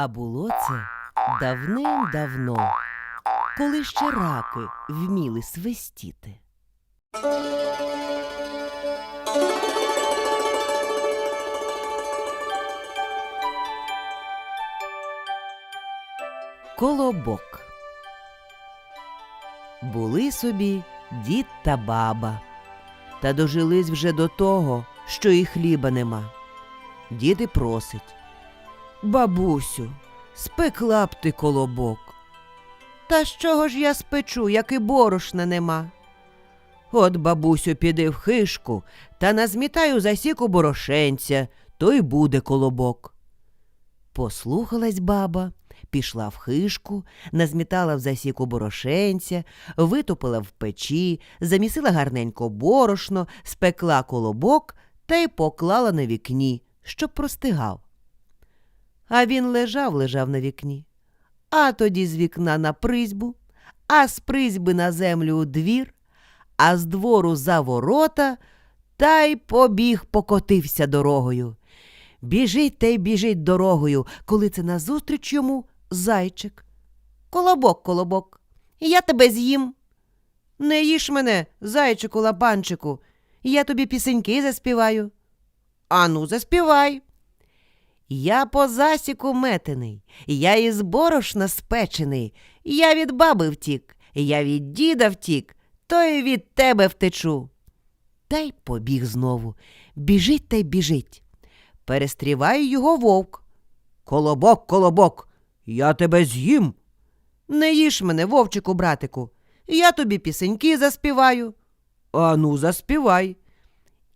А було це давним-давно, коли ще раки вміли свистіти. Колобок. Були собі дід та баба, та дожились вже до того, що і хліба нема. Дід і просить. Бабусю, спекла б ти колобок. Та з чого ж я спечу, як і борошна нема? От, бабусю, піди в хишку та назмітаю засіку борошенця, то й буде колобок. Послухалась баба, пішла в хишку, назмітала в засіку борошенця, витопила в печі, замісила гарненько борошно, спекла колобок та й поклала на вікні, щоб простигав. А він лежав, лежав на вікні. А тоді з вікна на призьбу, а з призьби на землю у двір, а з двору за ворота, та й побіг покотився дорогою. Біжить та й біжить дорогою, коли це назустріч йому зайчик. Колобок, колобок, я тебе з'їм. Не їж мене, зайчику лапанчику, я тобі пісеньки заспіваю. Ану, заспівай. Я по засіку метений, я із борошна спечений, я від баби втік, я від діда втік, то й від тебе втечу. Та й побіг знову. Біжить та й біжить. Перестріває його вовк. Колобок, колобок, я тебе з'їм. Не їж мене, вовчику, братику, я тобі пісеньки заспіваю. Ану, заспівай.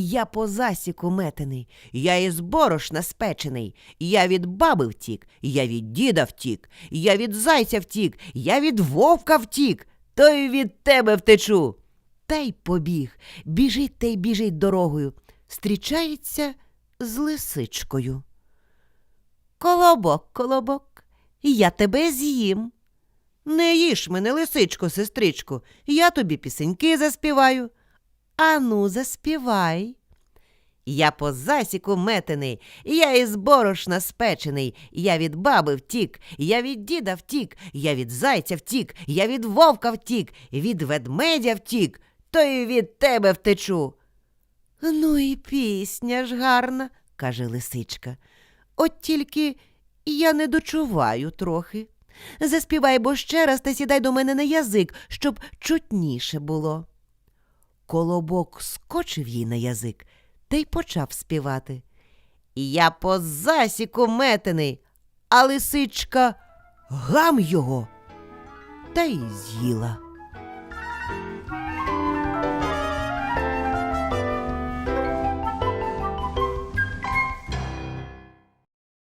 Я по засіку метений, я із борошна спечений, я від баби втік, я від діда втік, я від зайця втік, я від вовка втік, то й від тебе втечу. Та й побіг, біжить та й біжить дорогою, зустрічається з лисичкою. Колобок, колобок, я тебе з'їм. Не їж мене, лисичко, сестричко, я тобі пісеньки заспіваю. Ану, заспівай. Я по засіку метений, я із борошна спечений, я від баби втік, я від діда втік, я від зайця втік, я від вовка втік, від ведмедя втік, то й від тебе втечу. Ну і пісня ж гарна, каже лисичка. От тільки я не дочуваю трохи. Заспівай бо ще раз та сідай до мене на язик, щоб чутніше було. Колобок скочив їй на язик та й почав співати. Я по засіку метений, а лисичка гам його та й з'їла.